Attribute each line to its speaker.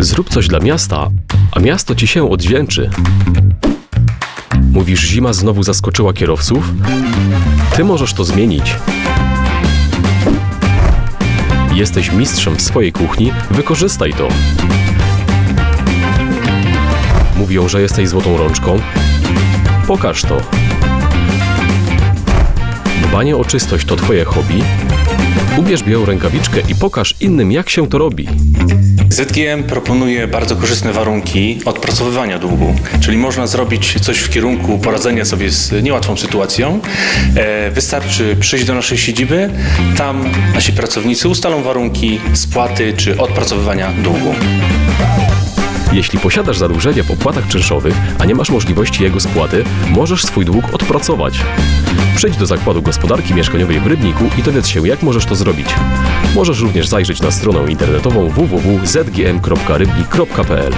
Speaker 1: Zrób coś dla miasta, a miasto ci się odwdzięczy. Mówisz, zima znowu zaskoczyła kierowców? Ty możesz to zmienić. Jesteś mistrzem w swojej kuchni, wykorzystaj to. Mówią, że jesteś złotą rączką. Pokaż to. Dbanie o czystość to twoje hobby. Ubierz białą rękawiczkę i pokaż innym, jak się to robi.
Speaker 2: ZGM proponuje bardzo korzystne warunki odpracowywania długu, czyli można zrobić coś w kierunku poradzenia sobie z niełatwą sytuacją. E, Wystarczy przyjść do naszej siedziby, tam nasi pracownicy ustalą warunki spłaty czy odpracowywania długu.
Speaker 1: Jeśli posiadasz zadłużenie w opłatach czynszowych, a nie masz możliwości jego spłaty, możesz swój dług odpracować. Przyjdź do Zakładu Gospodarki Mieszkaniowej w Rybniku i dowiedz się, jak możesz to zrobić. Możesz również zajrzeć na stronę internetową www.zgm.rybnik.pl.